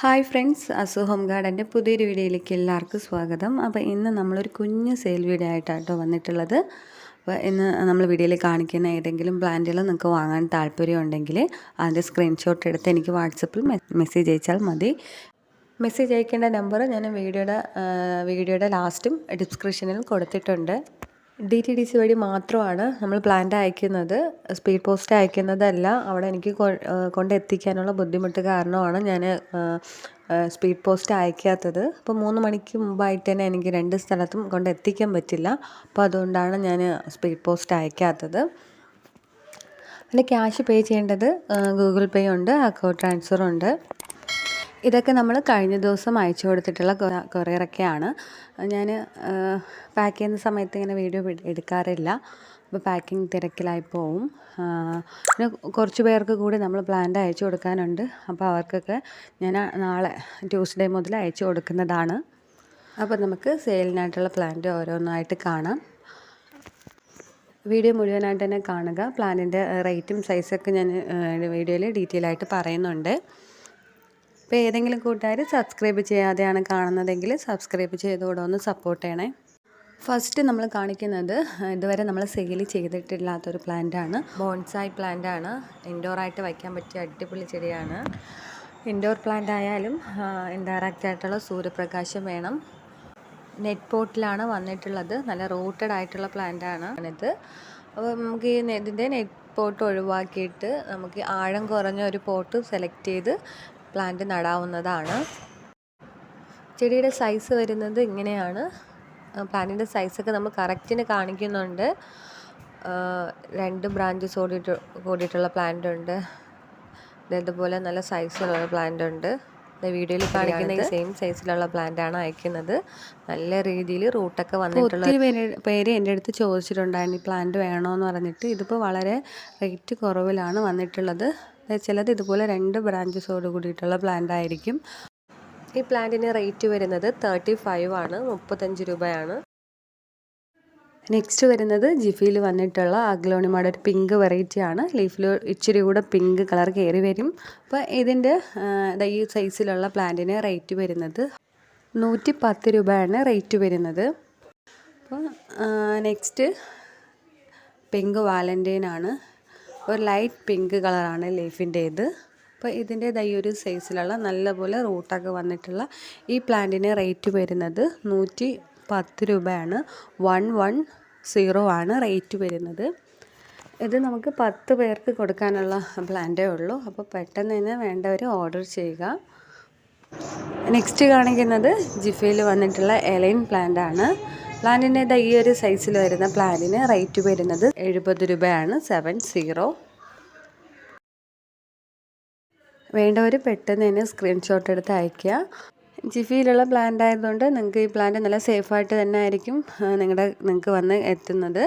Hi friends Asu home ഗാർഡന്റെ പുതിയൊരു വീഡിയോയിലേക്ക് എല്ലാവർക്കും സ്വാഗതം. അപ്പോൾ ഇന്ന് നമ്മളൊരു കുഞ്ഞ് സെയിൽ വീഡിയോ ആയിട്ടാട്ടോ വന്നിട്ടുള്ളത്. അപ്പോൾ ഇന്ന് നമ്മൾ വീഡിയോയിൽ കാണിക്കുന്ന ഏതെങ്കിലും പ്ലാന്റുകൾ നിങ്ങൾക്ക് വാങ്ങാൻ താല്പര്യമുണ്ടെങ്കിൽ അതിന്റെ സ്ക്രീൻഷോട്ട് എടുത്ത് എനിക്ക് വാട്സപ്പിൽ മെസ്സേജ് അയച്ചാൽ മതി. മെസ്സേജ് അയക്കേണ്ട നമ്പർ ഞാൻ വീഡിയോയുടെ വീഡിയോയുടെ ലാസ്റ്റും ഡിസ്ക്രിപ്ഷനിൽ കൊടുത്തിട്ടുണ്ട്. ഡി ടി ഡി സി വഴി മാത്രമാണ് നമ്മൾ പ്ലാന്റ് അയക്കുന്നത്. സ്പീഡ് പോസ്റ്റ് അയക്കുന്നതല്ല. അവിടെ എനിക്ക് കൊണ്ടെത്തിക്കാനുള്ള ബുദ്ധിമുട്ട് കാരണമാണ് ഞാൻ സ്പീഡ് പോസ്റ്റ് അയക്കാത്തത്. അപ്പോൾ മൂന്ന് മണിക്ക് മുമ്പായിട്ട് തന്നെ എനിക്ക് രണ്ട് സ്ഥലത്തും കൊണ്ടെത്തിക്കാൻ പറ്റില്ല. അപ്പോൾ അതുകൊണ്ടാണ് ഞാൻ സ്പീഡ് പോസ്റ്റ് അയക്കാത്തത്. പിന്നെ ക്യാഷ് പേ ചെയ്യേണ്ടത് ഗൂഗിൾ പേ ഉണ്ട് അക്കൗണ്ട് ട്രാൻസ്ഫർ ഉണ്ട്. ഇതൊക്കെ നമ്മൾ കഴിഞ്ഞ ദിവസം അയച്ചു കൊടുത്തിട്ടുള്ള കൊറിയറൊക്കെയാണ്. ഞാൻ പാക്ക് ചെയ്യുന്ന സമയത്ത് ഇങ്ങനെ വീഡിയോ എടുക്കാറില്ല. അപ്പോൾ പാക്കിംഗ് തിരക്കിലായി പോവും. പിന്നെ കുറച്ച് പേർക്ക് കൂടി നമ്മൾ പ്ലാന്റ് അയച്ചു കൊടുക്കാനുണ്ട്. അപ്പോൾ അവർക്കൊക്കെ ഞാൻ നാളെ ട്യൂസ്ഡേ മുതൽ അയച്ചു കൊടുക്കുന്നതാണ്. അപ്പോൾ നമുക്ക് സെയിലിനായിട്ടുള്ള പ്ലാന്റ് ഓരോന്നായിട്ട് കാണാം. വീഡിയോ മുഴുവനായിട്ട് തന്നെ കാണുക. പ്ലാനിന്റെ റേറ്റും സൈസൊക്കെ ഞാൻ വീഡിയോയിൽ ഡീറ്റെയിൽ ആയിട്ട് പറയുന്നുണ്ട്. ഇപ്പോൾ ഏതെങ്കിലും കൂട്ടുകാർ സബ്സ്ക്രൈബ് ചെയ്യാതെയാണ് കാണുന്നതെങ്കിൽ സബ്സ്ക്രൈബ് ചെയ്തുകൂടെ ഒന്ന് സപ്പോർട്ട് ചെയ്യണേ. ഫസ്റ്റ് നമ്മൾ കാണിക്കുന്നത് ഇതുവരെ നമ്മൾ സെയിൽ ചെയ്തിട്ടില്ലാത്തൊരു പ്ലാന്റാണ് ബോൺസായി പ്ലാന്റാണ് ഇൻഡോറായിട്ട് വയ്ക്കാൻ പറ്റിയ അടിപൊളി ചെടിയാണ്. ഇൻഡോർ പ്ലാന്റ് ആയാലും ഇൻഡയറക്റ്റ് ആയിട്ടുള്ള സൂര്യപ്രകാശം വേണം. നെറ്റ് പോട്ടിലാണ് വന്നിട്ടുള്ളത്. നല്ല റൂട്ടഡ് ആയിട്ടുള്ള പ്ലാന്റാണ് ഇത്. അപ്പോൾ നമുക്ക് ഈ ഇതിന്റെ നെറ്റ് പോട്ട് ഒഴിവാക്കിയിട്ട് നമുക്ക് ആഴം കുറഞ്ഞ ഒരു പോട്ട് സെലക്ട് ചെയ്ത് പ്ലാന്റ് നടാവുന്നതാണ്. ചെടിയുടെ സൈസ് വരുന്നത് ഇങ്ങനെയാണ്. പ്ലാന്റിന്റെ സൈസൊക്കെ നമ്മൾ കറക്റ്റിന് കാണിക്കുന്നുണ്ട്. രണ്ട് ബ്രാഞ്ചസ് ഓടിയിട്ട് കൂടിയിട്ടുള്ള പ്ലാന്റ് ഉണ്ട്. ഇതേപോലെ നല്ല സൈസിലുള്ള പ്ലാന്റ് ഉണ്ട്. വീഡിയോയിൽ കാണിക്കുന്ന ഈ സെയിം സൈസിലുള്ള പ്ലാന്റ് ആണ് അയക്കുന്നത്. നല്ല രീതിയിൽ റൂട്ടൊക്കെ വന്നിട്ടുള്ള ഒത്തിരി പേര് പേര് എന്റെ അടുത്ത് ചോദിച്ചിട്ടുണ്ടായിരുന്നു ഈ പ്ലാന്റ് വേണമെന്ന് പറഞ്ഞിട്ട്. ഇതിപ്പോൾ വളരെ റേറ്റ് കുറവിലാണ് വന്നിട്ടുള്ളത്. ചിലത് ഇതുപോലെ രണ്ട് ബ്രാഞ്ചസോട് കൂടിയിട്ടുള്ള പ്ലാന്റ് ആയിരിക്കും. ഈ പ്ലാന്റിന് റേറ്റ് വരുന്നത് തേർട്ടി ഫൈവ് ആണ് മുപ്പത്തഞ്ച് രൂപയാണ്. നെക്സ്റ്റ് വരുന്നത് ജിഫിയിൽ വന്നിട്ടുള്ള അഗ്ലോണിമയുടെ ഒരു പിങ്ക് വെറൈറ്റി ആണ്. ലീഫിൽ ഇച്ചിരി കൂടെ പിങ്ക് കളർ കയറി വരും. അപ്പോൾ ഇതിന്റെ ഈ സൈസിലുള്ള പ്ലാന്റിന് റേറ്റ് വരുന്നത് നൂറ്റി പത്ത് രൂപയാണ് റേറ്റ് വരുന്നത്. അപ്പോൾ നെക്സ്റ്റ് പിങ്ക് വാലന്റൈൻ ആണ്. ഒരു ലൈറ്റ് പിങ്ക് കളറാണ് ലീഫിന്റേത്. അപ്പോൾ ഇതിന്റെ ഈ ഒരു സൈസിലുള്ള നല്ലപോലെ റൂട്ടൊക്കെ വന്നിട്ടുള്ള ഈ പ്ലാന്റിന് റേറ്റ് വരുന്നത് നൂറ്റി പത്ത് രൂപയാണ്. വൺ വൺ സീറോ ആണ് റേറ്റ് വരുന്നത്. ഇത് നമുക്ക് പത്ത് പേർക്ക് കൊടുക്കാനുള്ള പ്ലാന്റേ ഉള്ളൂ. അപ്പോൾ പെട്ടെന്ന് തന്നെ വേണ്ടവർ ഓർഡർ ചെയ്യുക. നെക്സ്റ്റ് കാണിക്കുന്നത് ജിഫയിൽ വന്നിട്ടുള്ള എലൈൻ പ്ലാന്റ് ആണ്. പ്ലാന്റിന്റെ ഈ ഒരു സൈസിൽ വരുന്ന പ്ലാനിന് റേറ്റ് വരുന്നത് എഴുപത് രൂപയാണ് സെവൻ സീറോ വേണ്ടവർ പെട്ടെന്ന് തന്നെ സ്ക്രീൻഷോട്ട് എടുത്ത് അയയ്ക്കുക. ജിഫിയിലുള്ള പ്ലാന്റ് ആയതുകൊണ്ട് നിങ്ങൾക്ക് ഈ പ്ലാന്റ് നല്ല സേഫായിട്ട് തന്നെ ആയിരിക്കും നിങ്ങളുടെ നിങ്ങൾക്ക് വന്ന് എത്തുന്നത്.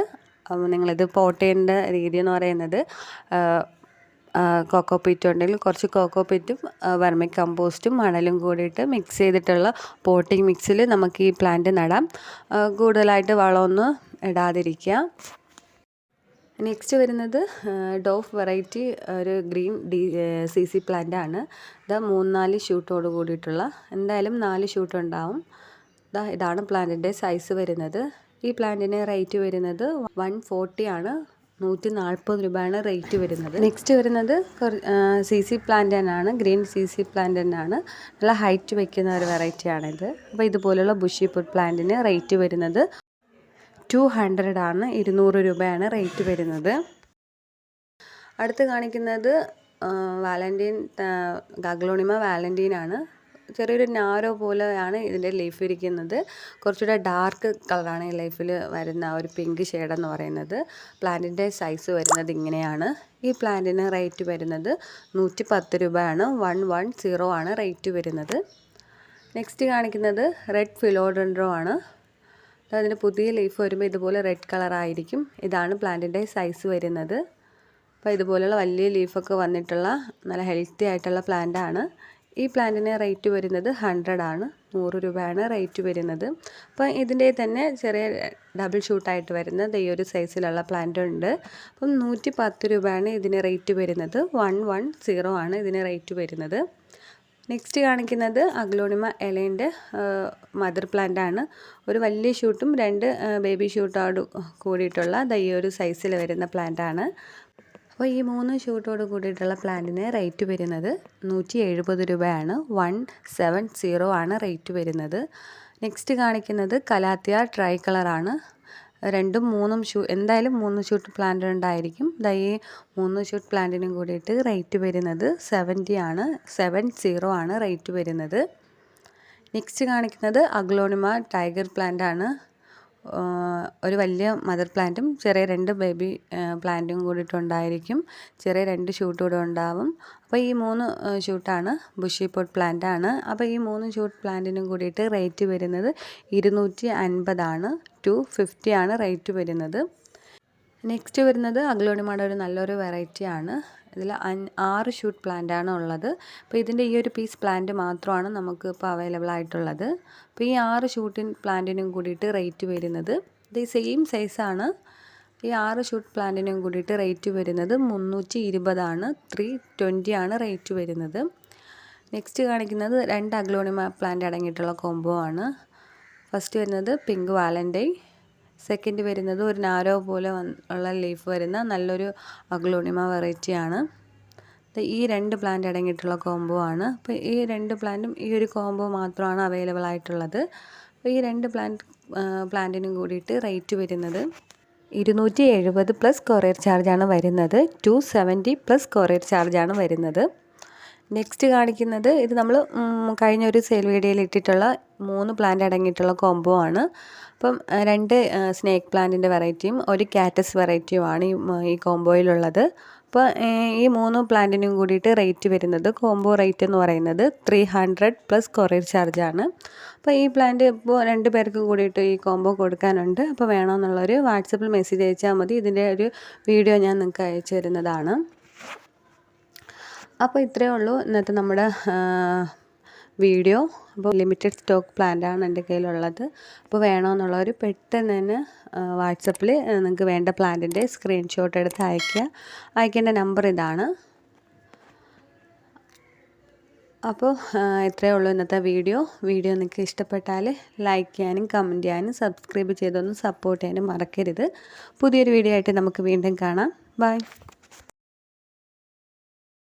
നിങ്ങളിത് പോട്ട് ചെയ്യേണ്ട രീതി എന്ന് പറയുന്നത്. കോക്കോ പിറ്റ് ഉണ്ടെങ്കിൽ കുറച്ച് കോക്കോ പിറ്റും വർമി കമ്പോസ്റ്റും മണലും കൂടിയിട്ട് മിക്സ് ചെയ്തിട്ടുള്ള പോട്ടിംഗ് മിക്സിൽ നമുക്ക് ഈ പ്ലാന്റ് നടാം. കൂടുതലായിട്ട് വളമൊന്നും ഇടാതിരിക്കുക. നെക്സ്റ്റ് വരുന്നത് ഡോഫ് വെറൈറ്റി ഒരു green D C C plant ആണ്. ഇത് മൂന്നാൽ ഷൂട്ടോട് കൂടിയിട്ടുള്ള എന്തായാലും നാല് ഷൂട്ട് ഉണ്ടാവും. ഇതാ ഇതാണ് പ്ലാന്റിന്റെ സൈസ് വരുന്നത്. ഈ പ്ലാന്റിന് റേറ്റ് വരുന്നത് വൺ ഫോർട്ടി ആണ്. നൂറ്റി നാൽപ്പത് രൂപയാണ് റേറ്റ് വരുന്നത്. നെക്സ്റ്റ് വരുന്നത് സി സി പ്ലാന്റ് തന്നെയാണ് ഗ്രീൻ സി സി പ്ലാന്റ് തന്നെയാണ് നല്ല ഹൈറ്റ് വയ്ക്കുന്ന ഒരു വെറൈറ്റിയാണിത് അപ്പോൾ ഇതുപോലുള്ള ബുഷി പ്ലാന്റിന് റേറ്റ് വരുന്നത് ടു ഹൺഡ്രഡ് ആണ്. ഇരുന്നൂറ് രൂപയാണ് റേറ്റ് വരുന്നത്. അടുത്ത് കാണിക്കുന്നത് വാലന്റീൻ ഗഗ്ലോണിമ വാലന്റീൻ ആണ്. ചെറിയൊരു നാരോ പോലെയാണ് ഇതിന്റെ ലൈഫ് ഇരിക്കുന്നത്. കുറച്ചുകൂടെ ഡാർക്ക് കളറാണ് ഈ ലൈഫിൽ വരുന്ന ഒരു പിങ്ക് ഷെയ്ഡെന്ന് പറയുന്നത്. പ്ലാന്റിന്റെ സൈസ് വരുന്നത് ഇങ്ങനെയാണ്. ഈ പ്ലാന്റിന് റേറ്റ് വരുന്നത് നൂറ്റി പത്ത് രൂപയാണ്. വൺ വൺ സീറോ ആണ് റേറ്റ് വരുന്നത്. നെക്സ്റ്റ് കാണിക്കുന്നത് റെഡ് ഫിലോഡൻഡ്രോ ആണ്. അതിന് പുതിയ ലീഫ് വരുമ്പോൾ ഇതുപോലെ റെഡ് കളറായിരിക്കും ഇതാണ് പ്ലാന്റിന്റെ സൈസ് വരുന്നത്. അപ്പോൾ ഇതുപോലെയുള്ള വലിയ ലീഫൊക്കെ വന്നിട്ടുള്ള നല്ല ഹെൽത്തി ആയിട്ടുള്ള പ്ലാന്റാണ് ഈ പ്ലാന്റിന് റേറ്റ് വരുന്നത് ഹൺഡ്രഡ് ആണ്. നൂറ് രൂപയാണ് റേറ്റ് വരുന്നത്. അപ്പോൾ ഇതിന്റെ തന്നെ ചെറിയ ഡബിൾ ഷൂട്ടായിട്ട് വരുന്നത് ഈ ഒരു സൈസിലുള്ള പ്ലാന്റ് ഉണ്ട്. അപ്പം നൂറ്റി പത്ത് രൂപയാണ് ഇതിന് റേറ്റ് വരുന്നത്. വൺ വൺ സീറോ ആണ് ഇതിന് റേറ്റ് വരുന്നത്. നെക്സ്റ്റ് കാണിക്കുന്നത് അഗ്ലോണിമ എലേന്റെ മദർ പ്ലാന്റ് ആണ്. ഒരു വലിയ ഷൂട്ടും രണ്ട് ബേബി ഷൂട്ടോട് കൂടിയിട്ടുള്ള ഈ ഒരു സൈസിൽ വരുന്ന പ്ലാന്റ് ആണ്. അപ്പോൾ ഈ മൂന്ന് ഷൂട്ടോട് കൂടിയിട്ടുള്ള പ്ലാന്റിന് റേറ്റ് വരുന്നത് നൂറ്റി എഴുപത് രൂപയാണ്. വൺ സെവൻ സീറോ ആണ് റേറ്റ് വരുന്നത്. നെക്സ്റ്റ് കാണിക്കുന്നത് കലാത്തിയ ട്രൈ കളറാണ്. രണ്ടും മൂന്നും ഷൂ എന്തായാലും മൂന്ന് ഷൂട്ട് പ്ലാന്റ് ഉണ്ടായിരിക്കും. ദാ മൂന്ന് ഷൂട്ട് പ്ലാന്റിനും കൂടിയിട്ട് റേറ്റ് വരുന്നത് സെവന്റി ആണ്. സെവൻ സീറോ ആണ് റേറ്റ് വരുന്നത്. നെക്സ്റ്റ് കാണിക്കുന്നത് അഗ്ലോണിമ ടൈഗർ പ്ലാന്റ് ആണ്. ഒരു വലിയ മദർ പ്ലാന്റും ചെറിയ രണ്ട് ബേബി പ്ലാന്റും കൂടിയിട്ടുണ്ടായിരിക്കും. ചെറിയ രണ്ട് ഷൂട്ട് കൂടെ ഉണ്ടാവും. അപ്പോൾ ഈ മൂന്ന് ഷൂട്ടാണ് ബുഷി പോട്ട് പ്ലാന്റ് ആണ് അപ്പോൾ ഈ മൂന്ന് ഷൂട്ട് പ്ലാന്റിനും കൂടിയിട്ട് റേറ്റ് വരുന്നത് ഇരുന്നൂറ്റി അൻപതാണ് ടു ഫിഫ്റ്റി ആണ് റേറ്റ് വരുന്നത്. നെക്സ്റ്റ് വരുന്നത് അഗ്ലോണിമയുടെ ഒരു നല്ലൊരു വെറൈറ്റിയാണ്. ഇതിൽ ആറ് ഷൂട്ട് പ്ലാന്റ് ആണ് ഉള്ളത്. അപ്പോൾ ഇതിന്റെ ഈ ഒരു പീസ് പ്ലാന്റ് മാത്രമാണ് നമുക്ക് ഇപ്പോൾ അവൈലബിൾ ആയിട്ടുള്ളത്. അപ്പോൾ ഈ ആറ് ഷൂട്ടിൻ പ്ലാന്റിനും കൂടിയിട്ട് റേറ്റ് വരുന്നത് ഇത് സെയിം സൈസാണ്. ഈ ആറ് ഷൂട്ട് പ്ലാന്റിനും കൂടിയിട്ട് റേറ്റ് വരുന്നത് മുന്നൂറ്റി ഇരുപതാണ്. ത്രീ ട്വന്റി ആണ് റേറ്റ് വരുന്നത്. നെക്സ്റ്റ് കാണിക്കുന്നത് രണ്ട് അഗ്ലോണിമ പ്ലാന്റ് അടങ്ങിയിട്ടുള്ള കോംബോ ആണ്. ഫസ്റ്റ് വരുന്നത് പിങ്ക് വാലന്റൈ സെക്കൻഡ് വരുന്നത് ഒരു നാരോ പോലെ ഉള്ള ലീഫ് വരുന്ന നല്ലൊരു അഗ്ലോണിമ വെറൈറ്റിയാണ് ഈ രണ്ട് പ്ലാന്റ് അടങ്ങിയിട്ടുള്ള കോംബോ ആണ്. അപ്പോൾ ഈ രണ്ട് പ്ലാന്റും ഈ ഒരു കോംബോ മാത്രമാണ് അവൈലബിൾ ആയിട്ടുള്ളത്. അപ്പോൾ ഈ രണ്ട് പ്ലാന്റ് പ്ലാന്റിനും കൂടിയിട്ട് റേറ്റ് വരുന്നത് ഇരുന്നൂറ്റി എഴുപത് പ്ലസ് കൊറിയർ ചാർജാണ് വരുന്നത്. ടു സെവന്റി പ്ലസ് കൊറിയർ ചാർജാണ് വരുന്നത്. നെക്സ്റ്റ് കാണിക്കുന്നത് ഇത് നമ്മൾ കഴിഞ്ഞ ഒരു സെയിൽ വീഡിയോയിൽ ഇട്ടിട്ടുള്ള മൂന്ന് പ്ലാന്റ് അടങ്ങിയിട്ടുള്ള കോംബോ ആണ്. അപ്പം രണ്ട് സ്നേക്ക് പ്ലാന്റിന്റെ വെറൈറ്റിയും ഒരു കാറ്റസ് വെറൈറ്റിയുമാണ് ഈ കോംബോയിലുള്ളത് അപ്പോൾ ഈ മൂന്ന് പ്ലാന്റിനും കൂടിയിട്ട് റേറ്റ് വരുന്നത് കോംബോ റേറ്റ് എന്ന് പറയുന്നത് ത്രീ ഹൺഡ്രഡ് പ്ലസ് കൊറിയർ ചാർജാണ് അപ്പോൾ ഈ പ്ലാന്റ് ഇപ്പോൾ രണ്ട് പേർക്കും കൂടിയിട്ട് ഈ കോംബോ കൊടുക്കാനുണ്ട്. അപ്പോൾ വേണമെന്നുള്ളൊരു വാട്സപ്പിൽ മെസ്സേജ് അയച്ചാൽ മതി. ഇതിന്റെ ഒരു വീഡിയോ ഞാൻ നിങ്ങൾക്ക് അയച്ചു തരുന്നതാണ്. അപ്പോൾ ഇത്രയേ ഉള്ളൂ ഇന്നത്തെ നമ്മുടെ വീഡിയോ. അപ്പോൾ ലിമിറ്റഡ് സ്റ്റോക്ക് പ്ലാന്റാണ് എന്റെ കയ്യിലുള്ളത്. അപ്പോൾ വേണമെന്നുള്ളവർ പെട്ടെന്ന് തന്നെ വാട്സപ്പിൽ നിങ്ങൾക്ക് വേണ്ട പ്ലാന്റിന്റെ സ്ക്രീൻഷോട്ട് എടുത്ത് അയയ്ക്കുക. അയക്കേണ്ട നമ്പർ ഇതാണ്. അപ്പോൾ ഇത്രയേ ഉള്ളൂ ഇന്നത്തെ വീഡിയോ. വീഡിയോ നിങ്ങൾക്ക് ഇഷ്ടപ്പെട്ടാൽ ലൈക്ക് ചെയ്യാനും കമന്റ് ചെയ്യാനും സബ്സ്ക്രൈബ് ചെയ്തൊന്ന് സപ്പോർട്ട് ചെയ്യാനും മറക്കരുത്. പുതിയൊരു വീഡിയോ ആയിട്ട് നമുക്ക് വീണ്ടും കാണാം. ബൈ